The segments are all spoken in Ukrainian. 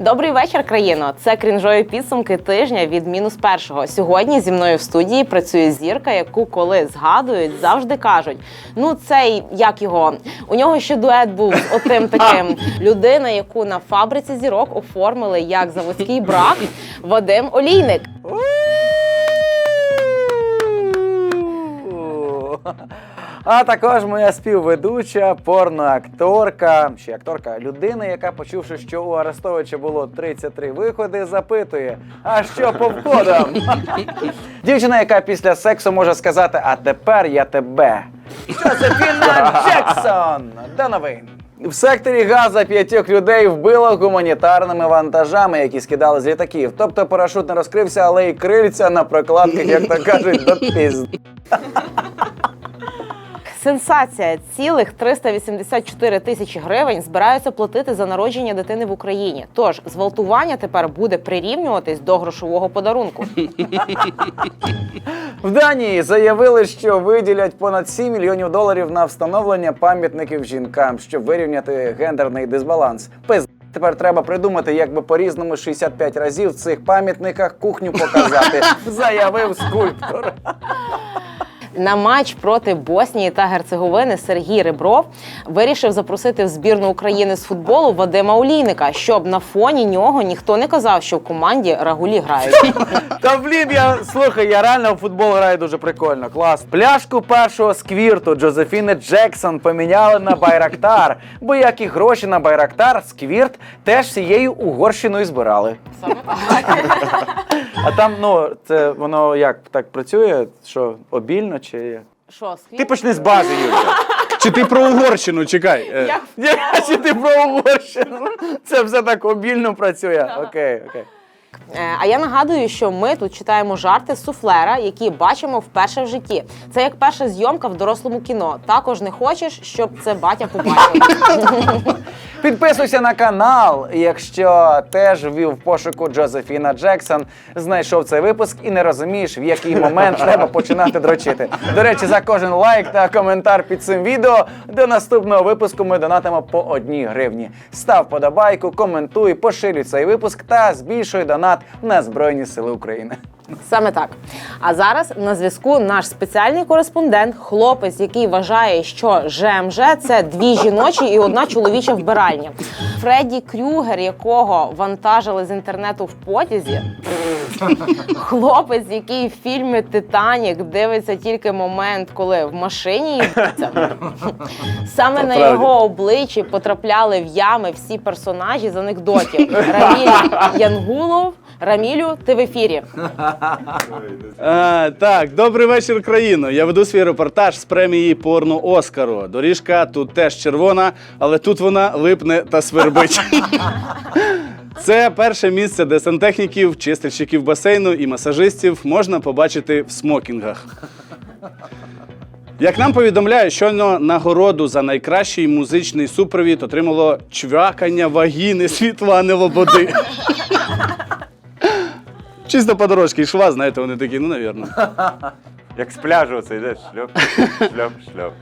Добрий вечір, країно. Це крінжові підсумки тижня від мінус першого. Сьогодні зі мною в студії працює зірка, яку коли згадують, завжди кажуть: ну цей як його у нього ще дует був з отим таким людина, яку на фабриці зірок оформили як заводський брак Вадим Олійник. А також моя співведуча, порноакторка, ще акторка, людина, яка, почувши, що у Арестовича було 33 виходи, запитує: а що по входам? Дівчина, яка після сексу може сказати, а тепер я тебе. Джозефіна Джексон! До новин. В секторі Газа п'ятьох людей вбило гуманітарними вантажами, які скидали з літаків. Тобто парашут не розкрився, але і крильця на прокладках, як то кажуть, до пізд. Сенсація цілих 384 тисячі гривень збираються платити за народження дитини в Україні. Тож зґвалтування тепер буде прирівнюватись до грошового подарунку. В Данії заявили, що виділять понад 7 мільйонів доларів на встановлення пам'ятників жінкам, щоб вирівняти гендерний дисбаланс. Пиз тепер треба придумати, як би по-різному 65 разів в цих пам'ятниках кухню показати, заявив скульптор. На матч проти Боснії та Герцеговини Сергій Ребров вирішив запросити в збірну України з футболу Вадима Олійника, щоб на фоні нього ніхто не казав, що в команді рагулі грають. Та блін, я слухай, я реально в футбол граю дуже прикольно. Клас. Пляшку першого сквірту Джозефіни Джексон поміняли на Байрактар. Бо як і гроші на Байрактар, сквірт теж всією Угорщиною збирали. А там, ну, це воно як так працює? Що обільно чи Що, Що, Ти почни з бази, Юлька. Чи ти про Угорщину? Чекай. Е, Ні, Чи ти про Угорщину? Це все так обільно працює. Окей, окей. Е, А я нагадую, що ми тут читаємо жарти суфлера, які бачимо вперше в житті. Це як перша зйомка в дорослому кіно. Також не хочеш, щоб це батя побачив. Підписуйся на канал, якщо теж ввів пошуку Джозефіна Джексон, знайшов цей випуск і не розумієш, в який момент треба починати дрочити. До речі, за кожен лайк та коментар під цим відео до наступного випуску ми донатимо по одній гривні. Став подобайку, коментуй, поширюй цей випуск та збільшуй донат на Збройні Сили України. Саме так. А зараз на зв'язку наш спеціальний кореспондент, хлопець, який вважає, що ЖМЖ це дві жіночі і одна чоловіча вбиральня. Фредді Крюгер, якого вантажили з інтернету в потязі. Хлопець, який в фільмі Титанік дивиться тільки момент, коли в машині їбаться. Саме на його обличчі потрапляли в ями всі персонажі з анекдотів. Раміль Янгулов. Рамілю, ти в ефірі. А, так, добрий вечір, країно. Я веду свій репортаж з премії порно Оскару. Доріжка тут теж червона, але тут вона липне та свербить. Це перше місце, де сантехніків, чистильщиків басейну і масажистів можна побачити в смокінгах. Як нам повідомляють, щойно нагороду за найкращий музичний супровід отримало чвякання вагіни Світлани Лободи. Чисто по дорожці йшла, знаєте, вони такі, ну, навірно. Як з пляжу це йдеш, шльоп, шльоп, шльоп.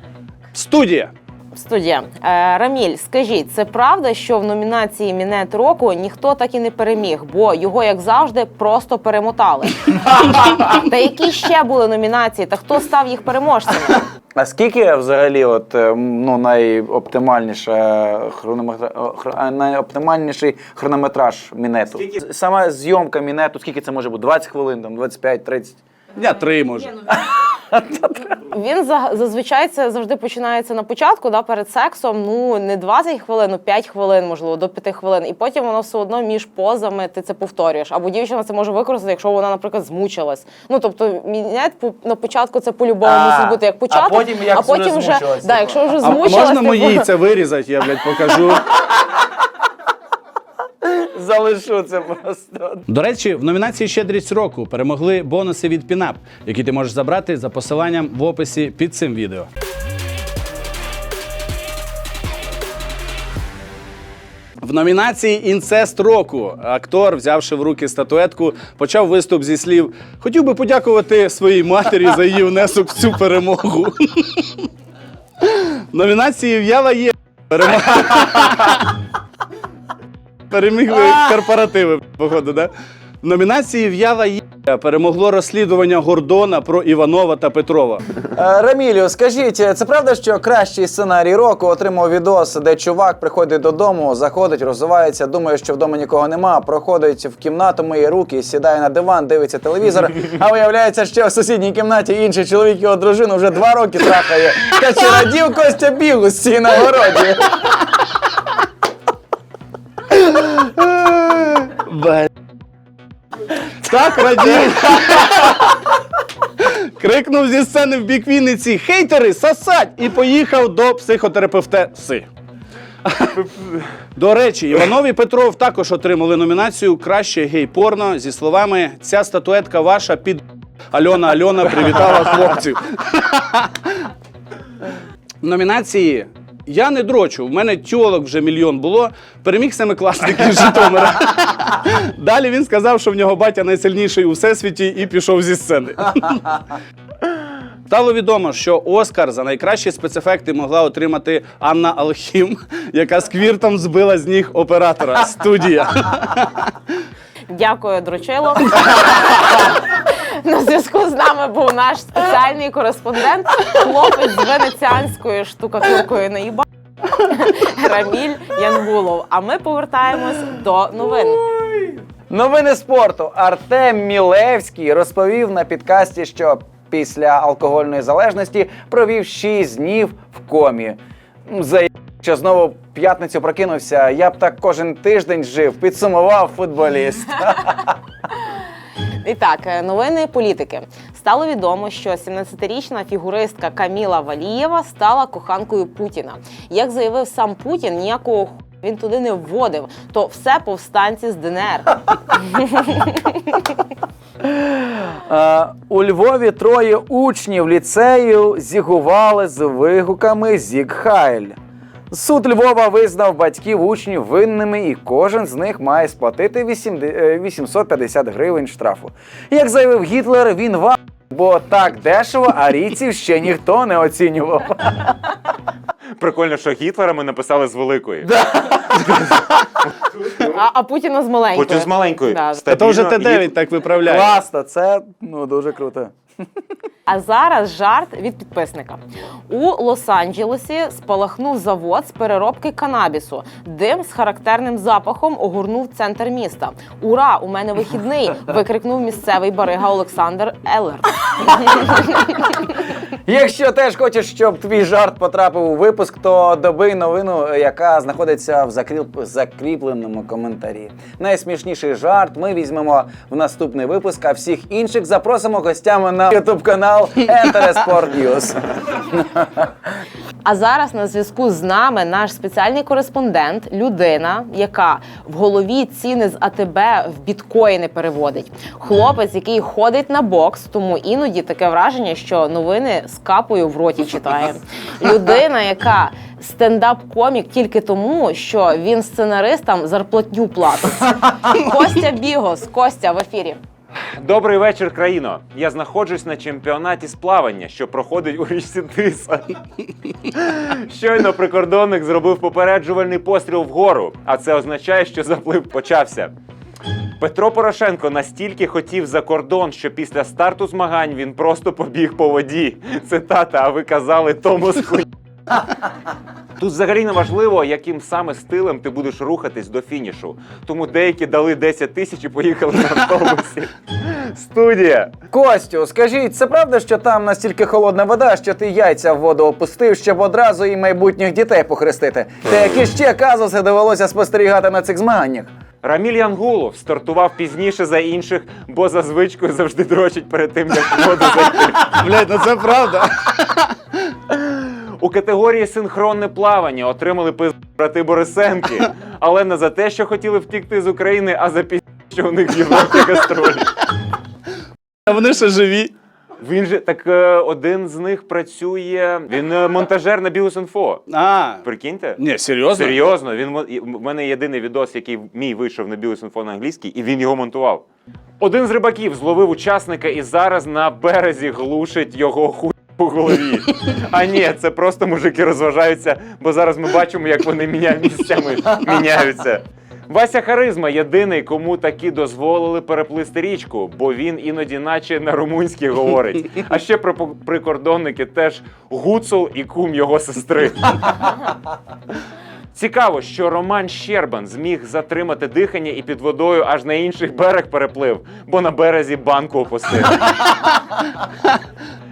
Студія. Студія. Е, Раміль, скажіть, це правда, що в номінації Мінет року ніхто так і не переміг, бо його, як завжди, просто перемотали. Та які ще були номінації, та хто став їх переможцями? А скільки взагалі, от е, ну найоптимальніша хронометра... хр- найоптимальніший хронометраж мінету? Скільки? Саме зйомка мінету, скільки це може бути? 20 хвилин, там 25, 30? Я три може. Він за- зазвичай це завжди починається на початку, да, перед сексом. Ну не 20 хвилин, ну 5 хвилин, можливо, до 5 хвилин. І потім воно все одно між позами ти це повторюєш. Або дівчина це може використати, якщо вона, наприклад, змучилась. Ну тобто, мінет по- на початку це по-любому А, мусить бути як початок, а потім як а потім вже вже змучилась, да, типу. якщо вже А змучилась, можна типу, мої це вирізати, я, блядь, покажу. Залишу це просто. До речі, в номінації Щедрість року перемогли бонуси від Пінап, які ти можеш забрати за посиланням в описі під цим відео. В номінації Інцест року актор, взявши в руки статуетку, почав виступ зі слів: Хотів би подякувати своїй матері за її внесок в цю перемогу. Номінації В'яла є перемога. Перемігли корпоративи, походу, да? В номінації В'яла є перемогло розслідування Гордона про Іванова та Петрова. Е, Рамілю, скажіть, це правда, що кращий сценарій року отримав відос, де чувак приходить додому, заходить, розвивається, думає, що вдома нікого нема, проходить в кімнату, миє руки, сідає на диван, дивиться телевізор, а виявляється, що в сусідній кімнаті інший чоловік його дружину вже два роки трахає. Та чи радів Костя Білусі на городі? Так радів. Крикнув зі сцени в бік Вінниці Хейтери, сосать! І поїхав до психотерапевта Си. До речі, Іванов і Петров також отримали номінацію Краще гей-порно зі словами Ця статуетка ваша під Альона Альона привітала хлопців. В номінації Я не дрочу. В мене тьолок вже мільйон було. Переміг семикласник із Житомира. Далі він сказав, що в нього батя найсильніший у всесвіті і пішов зі сцени. Стало відомо, що Оскар за найкращі спецефекти могла отримати Анна Алхім, яка з квіртом збила з ніг оператора. Студія. Дякую, Дручило. На зв'язку з нами був наш спеціальний кореспондент, хлопець з венеціанською штукатуркою на їба. Раміль Янгулов. А ми повертаємось до новин. Новини спорту. Артем Мілевський розповів на підкасті, що після алкогольної залежності провів 6 днів в комі. За що знову в п'ятницю прокинувся, я б так кожен тиждень жив, підсумував футболіст. І так, е, новини політики. Стало відомо, що 17-річна фігуристка Каміла Валієва стала коханкою Путіна. Як заявив сам Путін, ніякого він туди не вводив, то все повстанці з ДНР. Е, У Львові троє учнів ліцею зігували з вигуками Зіг. Суд Львова визнав батьків учнів винними, і кожен з них має сплатити 8 е, 850 гривень штрафу. Як заявив Гітлер, він ва, бо так дешево арійців ще ніхто не оцінював. Прикольно, що Гітлера ми написали з великої. А, а Путіна з маленькою. Потім з маленької. Да. Та то вже Стабільно Т9 і- так виправляє. Класно, це ну дуже круто. А зараз жарт від підписника. У Лос-Анджелесі спалахнув завод з переробки канабісу. Дим з характерним запахом огорнув центр міста. Ура! У мене вихідний! викрикнув місцевий барига Олександр Еллер. Якщо теж хочеш, щоб твій жарт потрапив у випуск, то добий новину, яка знаходиться в закріп... закріпленому коментарі. Найсмішніший жарт ми візьмемо в наступний випуск, а всіх інших запросимо гостями на ютуб канал Enter Sport News. А зараз на зв'язку з нами наш спеціальний кореспондент, людина, яка в голові ціни з АТБ в біткоїни переводить. Хлопець, який ходить на бокс, тому іноді таке враження, що новини з капою в роті читає. Людина, яка стендап-комік тільки тому, що він сценаристам зарплатню платить. Костя Бігос, Костя в ефірі. Добрий вечір, країно. Я знаходжусь на чемпіонаті з плавання, що проходить у річці Тиса. Щойно прикордонник зробив попереджувальний постріл вгору, а це означає, що заплив почався. Петро Порошенко настільки хотів за кордон, що після старту змагань він просто побіг по воді. Цитата, а ви казали тому хуй. Тут взагалі не важливо, яким саме стилем ти будеш рухатись до фінішу. Тому деякі дали 10 тисяч і поїхали на автобусі. Студія. Костю, скажіть, це правда, що там настільки холодна вода, що ти яйця в воду опустив, щоб одразу і майбутніх дітей похрестити? Та які ще казуси довелося спостерігати на цих змаганнях? Раміль Янгулов стартував пізніше за інших, бо за звичкою завжди дрочить перед тим, як в воду зайти. Блядь, ну це правда. У категорії синхронне плавання отримали пиз брати Борисенки, але не за те, що хотіли втікти з України, а за пі, що у них в Європі гастролі. А вони ще живі. Він же так е, один з них працює. Він е, монтажер на Біус.Інфо. А, Прикиньте? ні, серйозно? Серйозно, він в мене єдиний відос, який мій вийшов на Біус.Інфо на англійській, і він його монтував. Один з рибаків зловив учасника і зараз на березі глушить його хуй по голові. А ні, це просто мужики розважаються, бо зараз ми бачимо, як вони міня... місцями міняються. Вася Харизма єдиний, кому таки дозволили переплисти річку, бо він іноді наче на румунській говорить. А ще про прикордонники теж гуцул і кум його сестри. Цікаво, що Роман Щербан зміг затримати дихання і під водою аж на інший берег переплив, бо на березі банку опустив.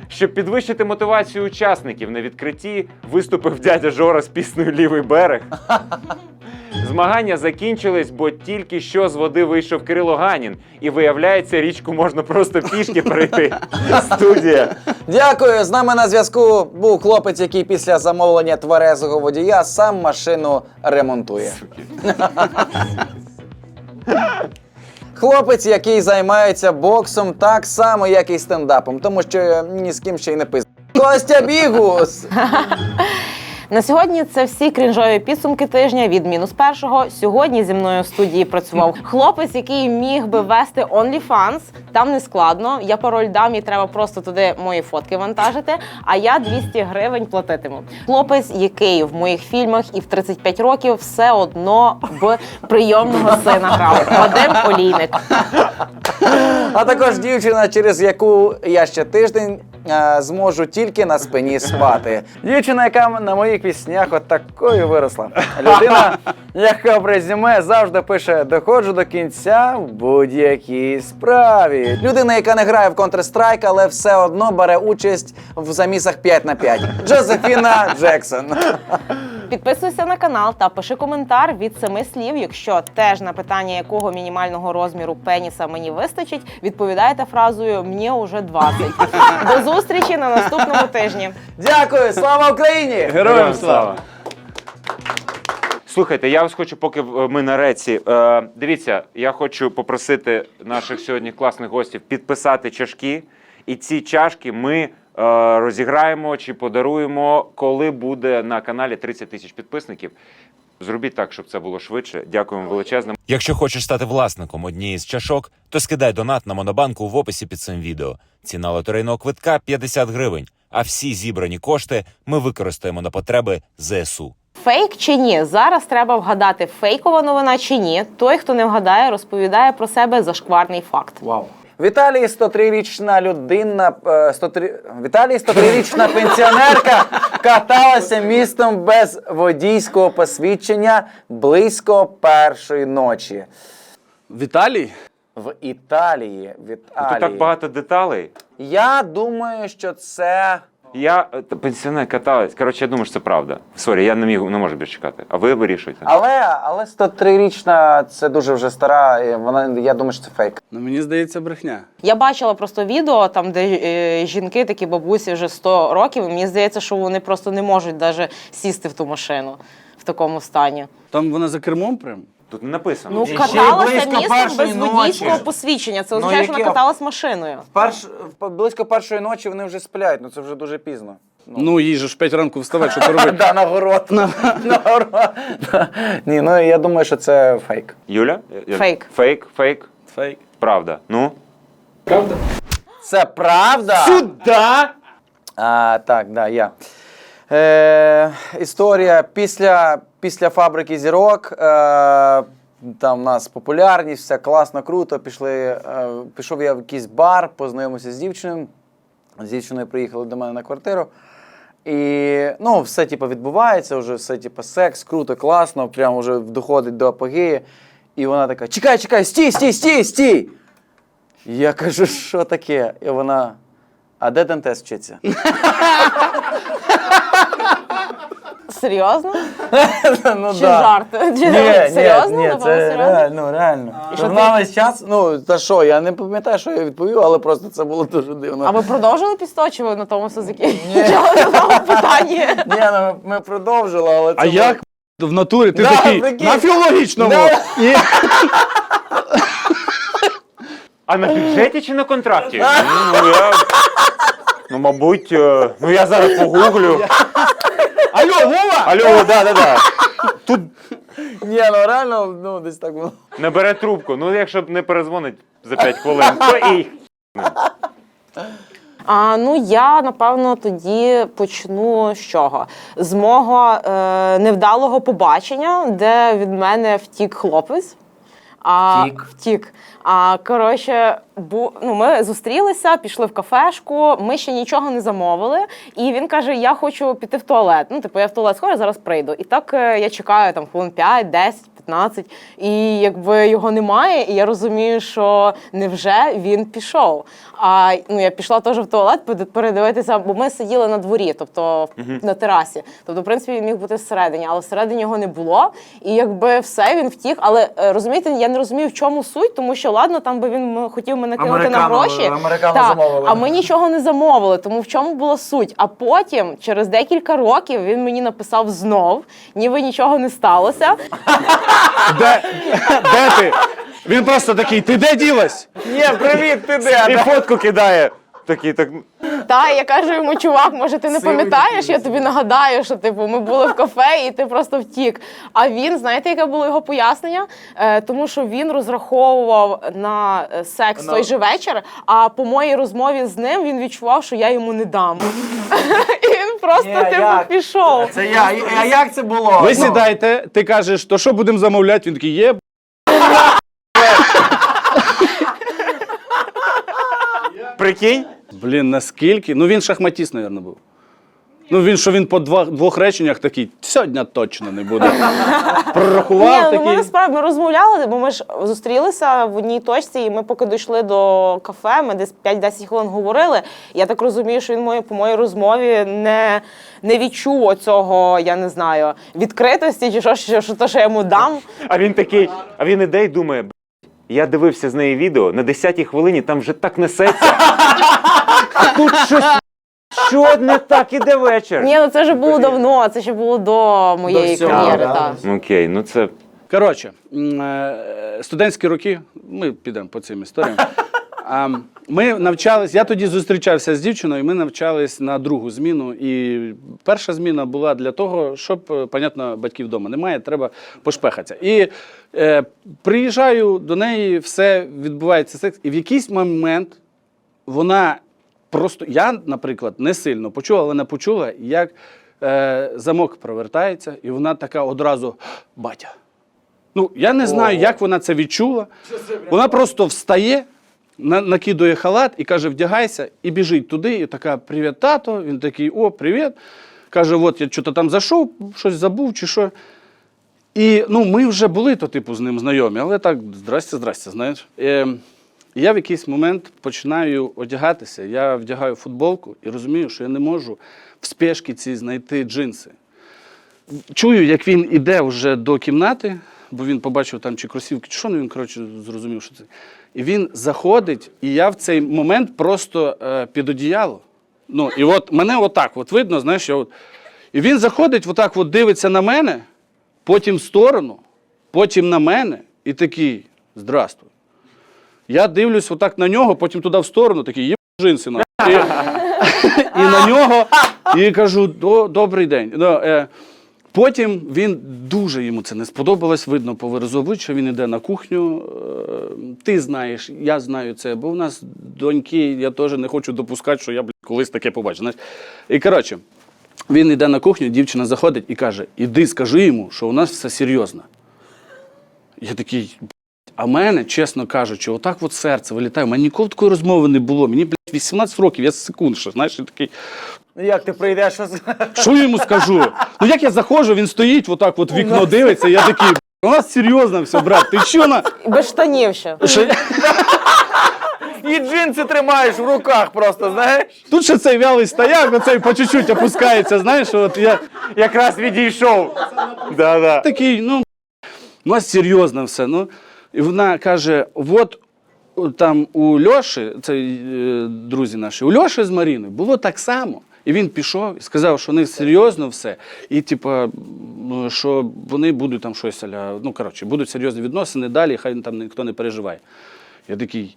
Щоб підвищити мотивацію учасників на відкритті, виступив дядя Жора з піснею Лівий берег. Змагання закінчились, бо тільки що з води вийшов Кирило Ганін, і виявляється, річку можна просто пішки перейти. Студія. Дякую. З нами на зв'язку був хлопець, який після замовлення тверезого водія сам машину ремонтує. Хлопець, який займається боксом так само, як і стендапом, тому що е, ні з ким ще й не пиз. Костя Бігус! На сьогодні це всі крінжові підсумки тижня від мінус першого. Сьогодні зі мною в студії працював хлопець, який міг би вести OnlyFans. Там не складно. Я пароль дам і треба просто туди мої фотки вантажити. А я 200 гривень платитиму. Хлопець, який в моїх фільмах і в 35 років все одно в прийомного сина грав. Вадим Олійник. А також дівчина, через яку я ще тиждень е, зможу тільки на спині спати. Дівчина, яка на моїх піснях от такою виросла. Людина, яка в резюме завжди пише доходжу до кінця в будь-якій справі. Людина, яка не грає в Counter-Strike, але все одно бере участь в замісах 5 на 5. Джозефіна Джексон. Підписуйся на канал та пиши коментар від семи слів. Якщо теж на питання, якого мінімального розміру пеніса мені вистачить, відповідаєте фразою Мені уже 20». До зустрічі на наступному тижні. Дякую, слава Україні! Героям слава! Слухайте, я вас хочу, поки ми на реці. Е, дивіться, я хочу попросити наших сьогодні класних гостів підписати чашки. І ці чашки ми розіграємо чи подаруємо, коли буде на каналі 30 тисяч підписників. Зробіть так, щоб це було швидше. Дякуємо величезно. Якщо хочеш стати власником однієї з чашок, то скидай донат на монобанку в описі під цим відео. Ціна лотерейного квитка 50 гривень. А всі зібрані кошти ми використаємо на потреби ЗСУ. Фейк чи ні? Зараз треба вгадати, фейкова новина чи ні. Той, хто не вгадає, розповідає про себе зашкварний факт. Вау. В Італії 103-річна людина, е, 103, в Італії 103-річна пенсіонерка каталася містом без водійського посвідчення близько першої ночі. В Італії? В Італії. В Тут так багато деталей. Я думаю, що це. Я е, пенсіонер каталась. Коротше, я думаю, що це правда. Сорі, я не міг не можу більше чекати. А ви вирішуйте. Але, але 103-річна це дуже вже стара. і Вона, я думаю, що це фейк. Ну мені здається, брехня. Я бачила просто відео, там, де е, жінки, такі бабусі вже 100 років. і Мені здається, що вони просто не можуть навіть сісти в ту машину в такому стані. Там вона за кермом прям. Тут не написано. Ну, ще каталася близько містом без першої водійського посвідчення. Це Ну, означає, що вона яке? каталась машиною. Перш, близько першої ночі вони вже сплять, ну це вже дуже пізно. Ну, їй же ж в 5 ранку вставати, що ти робити. Да, на город. На город. Ні, ну я думаю, що це фейк. Юля? Я- Фейк. Фейк, фейк. Фейк. Правда. Ну? Це правда? Сюда! А, так, да, я. Е, історія після, після фабрики зірок. Е, там у нас популярність, все класно, круто. Пішли, е, пішов я в якийсь бар, познайомився з дівчиною. З дівчиною приїхали до мене на квартиру. І ну, все типу, відбувається, вже все типу, секс, круто, класно, прямо вже доходить до апогеї. І вона така: чекай, чекай, стій, стій, стій, стій. Я кажу, що таке? І вона. А де Дантес вчиться? Серйозно? ну, Чи жарт? Чи Ні, ні, серйозно? ні, Напевно, це реально, реально. І що ти- весь час, ну, та що, я не пам'ятаю, що я відповів, але просто це було дуже дивно. А ви продовжили після чи ви на тому все закінчили на тому питанні? Ні, ну, ми, ми продовжили, але це А було- як в натурі ти Да, такий прикинь. на філологічному? Да. І А на бюджеті чи на контракті? Ну, я... ну мабуть, е, ну я зараз погуглю. Алло, Вова! Алло, да, да, да. Тут Ні, ну реально, ну, десь так було. не бере трубку. Ну, якщо б не перезвонить за 5 хвилин, то і. А ну я напевно тоді почну з чого? З мого е, невдалого побачення, де від мене втік хлопець. А, Втік? Втік. А коротше, бу, ну, ми зустрілися, пішли в кафешку, ми ще нічого не замовили. І він каже: Я хочу піти в туалет. Ну, типу, я в туалет схожу, зараз прийду. І так е, я чекаю там хвилин 5, 10, 15. І якби його немає, і я розумію, що невже він пішов. А ну я пішла теж в туалет перед- передивитися, бо ми сиділи на дворі, тобто на терасі. Тобто, в принципі, він міг бути всередині, але всередині його не було. І якби все він втік. Але е, розумієте, я не розумію, в чому суть, тому що ладно, там би він хотів мене кинути на гроші. американо Та. А ми нічого не замовили. Тому в чому була суть? А потім, через декілька років, він мені написав знов, ніби нічого не сталося. Де ти? Він просто такий, ти де ділась? Ні, привіт, ти де? І фотку кидає. Такий, так. Та я кажу йому, чувак, може ти не пам'ятаєш? Я тобі нагадаю, що типу ми були в кафе і ти просто втік. А він, знаєте, яке було його пояснення? Е, тому що він розраховував на е, секс На- той же вечір. А по моїй розмові з ним він відчував, що я йому не дам. І він просто Ні, типу як? пішов. Це я. І- А як це було? Ви Ну, сідаєте, ти кажеш, то що будемо замовляти? Він такий, є. б***». Прикинь? Блін, наскільки? Ну він шахматіст, мабуть, був. Ну він що він по два, двох реченнях такий, сьогодні точно не буде. Прорахував Ні, ну ми насправді ми розмовляли, бо ми ж зустрілися в одній точці, і ми поки дійшли до кафе, ми десь 5-10 хвилин говорили. Я так розумію, що він моє, по моїй розмові не, не відчув оцього, я не знаю, відкритості чи що, що, що, то, що я йому дам. А він такий, а він іде і думає, «Б**, я дивився з неї відео, на 10-й хвилині там вже так несеться. А тут щось. Що не так іде вечір? Ні, ну це вже було давно, це ще було до моєї всього, кар'єри. да. так. Окей, ну це. Коротше, м, е, студентські роки, ми підемо по цим історіям. Ми навчались, я тоді зустрічався з дівчиною, ми навчались на другу зміну. І перша зміна була для того, щоб, е, понятно, батьків вдома немає, треба пошпехатися. І е, приїжджаю до неї, все відбувається секс, і в якийсь момент вона просто, я, наприклад, не сильно почула, але вона почула, як е, замок провертається, і вона така одразу батя. Ну, я не знаю, як вона це відчула. Вона просто встає, накидує халат і каже: вдягайся, і біжить туди. І така: Привіт, тато. Він такий, о, привіт. Каже, от я що-то там зайшов, щось забув чи що. І ну, ми вже були то, типу, з ним знайомі, але так, здрасте, здрасте, знаєш. Е, я в якийсь момент починаю одягатися. Я вдягаю футболку і розумію, що я не можу в спешці ці знайти джинси. Чую, як він іде вже до кімнати, бо він побачив там чи кросівки, чи що, ну він коротше зрозумів, що це. І він заходить, і я в цей момент просто е, під одіяло. Ну, і от мене отак от видно, знаєш, я от. І він заходить, отак от дивиться на мене, потім в сторону, потім на мене, і такий: Здрастуй. Я дивлюсь отак на нього, потім туди в сторону, такий, є джинси на. І, на нього, і кажу, «До- добрий день. Ну, е, Потім він дуже йому це не сподобалось, видно по виразу обличчя, він йде на кухню. Е, Ти знаєш, я знаю це, бо в нас доньки, я теж не хочу допускати, що я блядь, колись таке побачу. Знаєш. І коротше, він йде на кухню, дівчина заходить і каже: Іди, скажи йому, що у нас все серйозно. Я такий, «Блядь, а мене, чесно кажучи, отак от серце вилітає. У мене ніколи такої розмови не було. Мені, блядь, 18 років, я секунд ще, знаєш, я такий. Ну як ти прийдеш? що з- Що я йому скажу? Ну як я заходжу, він стоїть, отак от в вікно дивиться, я такий, у нас серйозно все, брат, ти що на. Без штанів ще. Що І джинси тримаєш в руках просто, знаєш? Тут ще цей вялий стояк, оцей по чуть-чуть опускається, знаєш, от я Якраз відійшов. Да-да. такий, ну, у нас серйозно все. Ну, і вона каже: от там у Льоші, це е, друзі наші, у Льоші з Маріною було так само. І він пішов і сказав, що них серйозно все. І, типа, ну, що вони будуть там щось, аля, ну, коротше, будуть серйозні відносини далі, хай там ніхто не переживає. Я такий.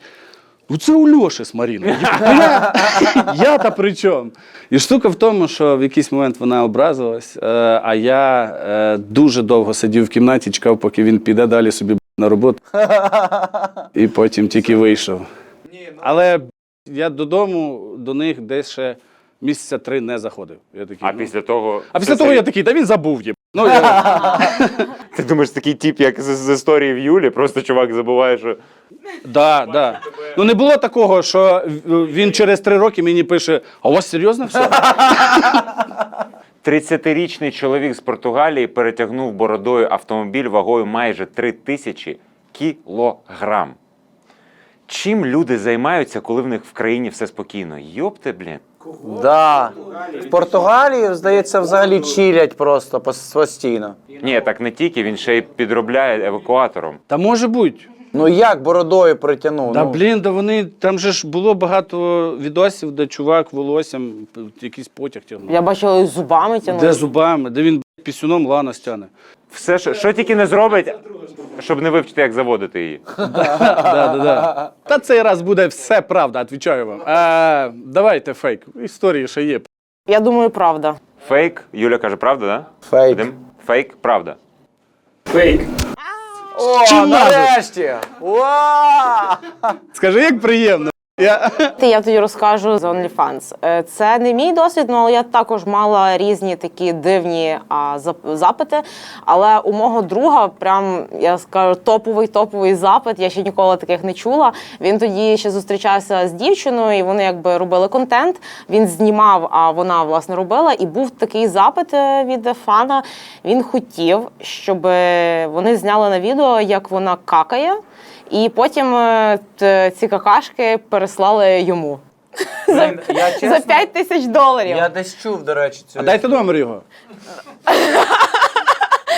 Ну це у Льоші з Маріною. Я, я, я та при чому? І штука в тому, що в якийсь момент вона образилась, е, а я е, дуже довго сидів в кімнаті, чекав, поки він піде далі собі на роботу. І потім тільки вийшов. Але Я додому до них десь ще місяця три не заходив. Я такий, А ну. після того. а після того я такий, та він забув їб. Ну, я... Ти думаєш, такий тип, як з, з історії в Юлі, просто чувак забуває, що. да, да. Ну не було такого, що він через три роки мені пише: а у вас серйозно все? 30-річний чоловік з Португалії перетягнув бородою автомобіль вагою майже 3 тисячі кілограм. Чим люди займаються, коли в них в країні все спокійно? Йопте, блін. Да. В Португалії, здається, взагалі чилять просто пос- постійно. Ні, так не тільки, він ще й підробляє евакуатором. Та може бути. Ну як бородою притягнув? Та ну, блін, да вони там же ж було багато відосів, де чувак волоссям п- якийсь потяг тягнув. Я бачила і зубами тягнули. Де зубами, де він пісюном лана стяне. Все, що, що тільки не зробить, щоб не вивчити, як заводити її. Да, да, да. Та цей раз буде все правда, відповідаю вам. А, давайте фейк. Історії ще є. Я думаю, правда. Фейк. Юля каже, правда, да? Фейк. Ідем? Фейк, правда. О, нарешті! Скажи, як приємно. Я... Тоді розкажу з OnlyFans. Е, Це не мій досвід, ну, але я також мала різні такі дивні а, запити. Але у мого друга, прям я скажу, топовий топовий запит. Я ще ніколи таких не чула. Він тоді ще зустрічався з дівчиною, і вони якби робили контент. Він знімав, а вона власне робила. І був такий запит е, від фана. Він хотів, щоб вони зняли на відео, як вона какає. І потім е, ці какашки переслали йому За, я, чесно, за 5 тисяч доларів. я десь чув, до речі, цю А дайте номер його.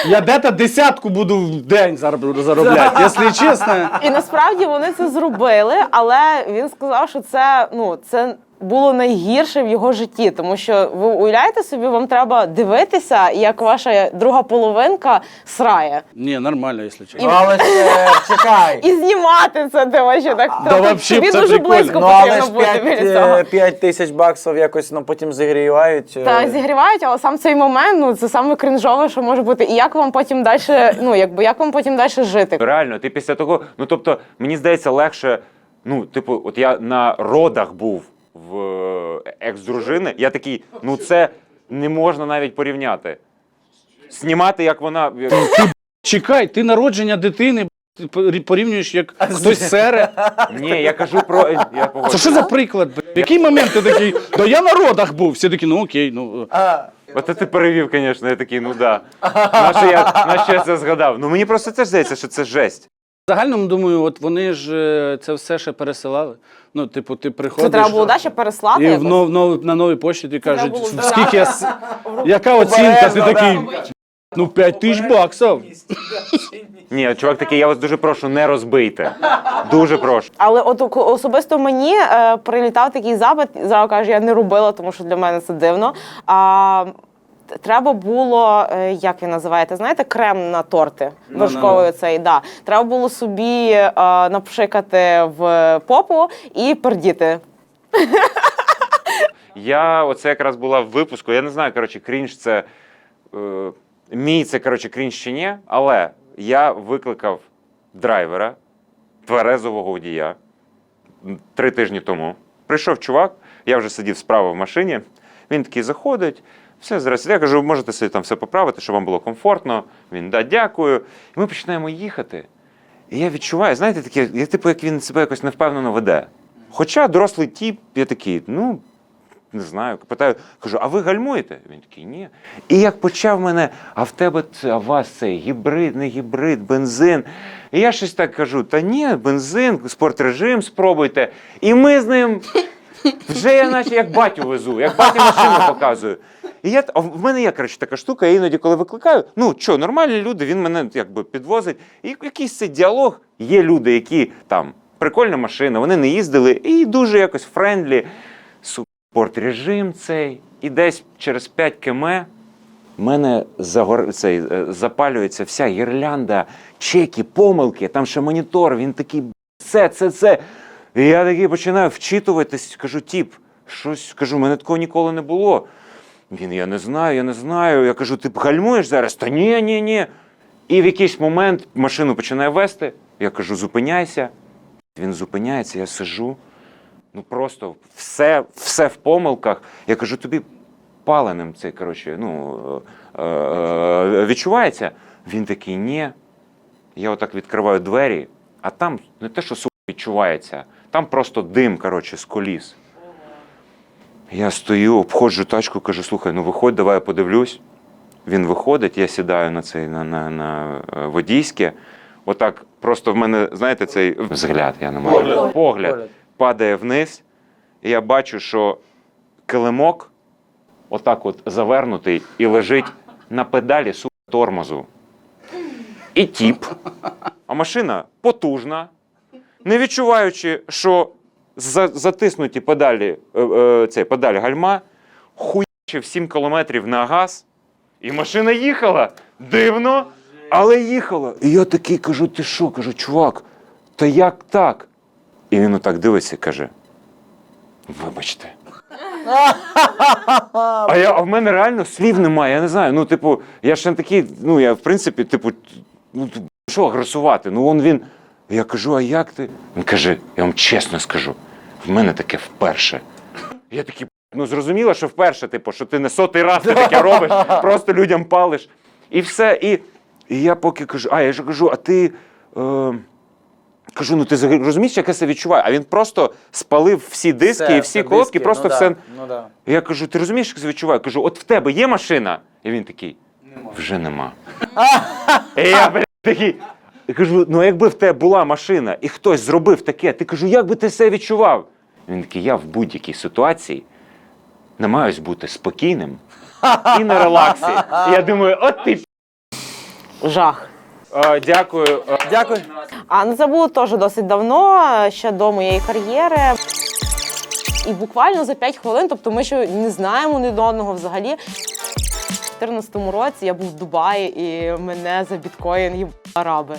Я де-то десятку буду в день зароб- заробляти, якщо чесно. І насправді вони це зробили, але він сказав, що це ну це. Було найгірше в його житті, тому що ви уявляєте собі, вам треба дивитися, як ваша друга половинка срає, Ні, нормально, якщо Ну, чесно. але ж е, чекай. і знімати це ти вообще так. Да, вообще, тобі це дуже прикольно. близько Ну, але потрібно ж бути 5, біля цього. 5 тисяч баксів якось ну, потім зігрівають. е. Та зігрівають, але сам цей момент ну це саме кринжове, що може бути. І як вам потім далі, ну якби як вам потім далі жити? Реально, ти після того, ну тобто, мені здається, легше. Ну, типу, от я на родах був в е, екс-дружини, я такий, ну це не можна навіть порівняти. Знімати, як вона. Чекай, ти народження дитини б**, ти порівнюєш, як хтось сере. Ні, я кажу про. Я Це погоджуюсь. що за приклад? б**? В який момент ти такий, да я на родах був. Всі такі, ну окей, ну. А, Оце ти перевів, звісно, я такий, ну да. Нащо я, нащо я це згадав? Ну мені просто це ж здається, що це жесть. В загальному думаю, от вони ж е, це все ще пересилали. Ну, типу, ти Це приходиш. треба було далі переслати. І в нов, нов, на новій пошті тобі кажуть, було скільки я, с- яка оцінка, ти такий, ну 5 тисяч баксів. Ні, чувак такий, я вас дуже прошу, не розбийте. Дуже прошу. Але от ок- особисто мені е, прилітав такий запит, зараз кажу, я не робила, тому що для мене це дивно. А, треба було, е, як він називаєте, знаєте, крем на торти вершковий цей. Да. Треба було собі е, напшикати в попу і пердіти. Я оце якраз була в випуску. Я не знаю, коротше, крінж це. Е, мій це, коротше, крінж чи ні, але я викликав драйвера, тверезового водія три тижні тому. Прийшов чувак, я вже сидів справа в машині. Він такий заходить. Все, зараз я кажу, можете собі там все поправити, щоб вам було комфортно. Він да, дякую. І ми починаємо їхати. І я відчуваю, знаєте, таке, я, типу, як він себе якось невпевнено веде. Хоча дорослий тіп, я такий, ну, не знаю, питаю, кажу, а ви гальмуєте? Він такий, ні. І як почав мене, а в тебе а вас цей гібрид, не гібрид, бензин. І я щось так кажу: та ні, бензин, спортрежим спробуйте. І ми з ним вже я наче як батю везу, як батю машину показую. І я, а в мене є, коротше, така штука, я іноді, коли викликаю, ну що, нормальні люди, він мене якби підвозить. І якийсь цей діалог. Є люди, які там прикольна машина, вони не їздили, і дуже якось френдлі. Спортрежим цей. І десь через 5 км в мене загор... цей, е, запалюється вся гірлянда, чеки, помилки, там ще монітор, він такий, «Б**, це, це, це. І я такий починаю вчитуватись, кажу, тіп, щось кажу, мене такого ніколи не було. Він, я не знаю, я не знаю. Я кажу, ти гальмуєш зараз? Та ні, ні, ні. І в якийсь момент машину починає вести. Я кажу, зупиняйся. Він зупиняється, я сижу. Ну просто все, все в помилках. Я кажу, тобі паленим це, коротше, ну, е, е, відчувається. Він такий, ні. Я отак відкриваю двері, а там не те, що відчувається, там просто дим, коротше, з коліс. Я стою, обходжу тачку, кажу, слухай, ну виходь, давай я подивлюсь. Він виходить, я сідаю на цей на, на, на е, водійське. Отак просто в мене, знаєте, цей взгляд, я не можу. Погляд. Погляд, Погляд. падає вниз, і я бачу, що килимок отак от завернутий і лежить на педалі сука, тормозу. І тіп. А машина потужна, не відчуваючи, що за, затиснуті педалі, е, е, цей, педаль гальма, хуячив 7 кілометрів на газ, і машина їхала. Дивно, але їхала. І я такий кажу: ти що? Кажу, чувак, та як так? І він отак дивиться і каже: Вибачте. А я, в мене реально слів немає, я не знаю. Ну, типу, я ще не такий, ну я в принципі, типу, ну що агресувати? Ну он він. Я кажу, а як ти? Він каже, я вам чесно скажу, в мене таке вперше. Я такий, ну зрозуміло, що вперше, типу, що ти не сотий раз ти таке робиш, просто людям палиш. І все. І, і я поки кажу, а я ж кажу, а ти. Е, Кажу, ну ти розумієш, як я це відчуваю? А він просто спалив всі диски Все, і всі колодки, диски, просто ну, все. Да, ну, да. Я кажу, ти розумієш, як це відчуваю? Кажу, от в тебе є машина? І він такий, вже нема. І я такий. Я кажу, ну якби в тебе була машина і хтось зробив таке, ти кажу, як би ти це відчував? Він такий, я в будь-якій ситуації намагаюсь бути спокійним і на релаксі. І я думаю, от ти. Жах. Е, дякую. Е, Дякую. А ну це було теж досить давно, ще до моєї кар'єри. І буквально за 5 хвилин, тобто ми ще не знаємо ні до одного взагалі. У 2014 році я був в Дубаї і мене за біткоін їбали араби.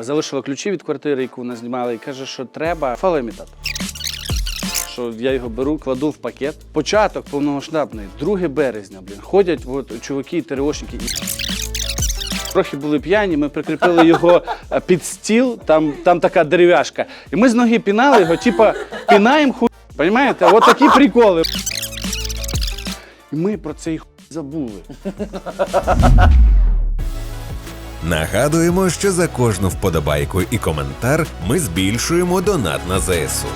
Залишила ключі від квартири, яку вона знімала, і каже, що треба фалоімітатор. Що я його беру, кладу в пакет. Початок повномасштабний, 2 березня, блін. Ходять от, чуваки, ТРОшники. І... Трохи були п'яні, ми прикріпили його е, під стіл, там, там така дерев'яшка. І ми з ноги пінали його, типа пінаємо хуй. Понімаєте? От такі приколи. І ми про цей хуй забули. Нагадуємо, що за кожну вподобайку і коментар ми збільшуємо донат на ЗСУ.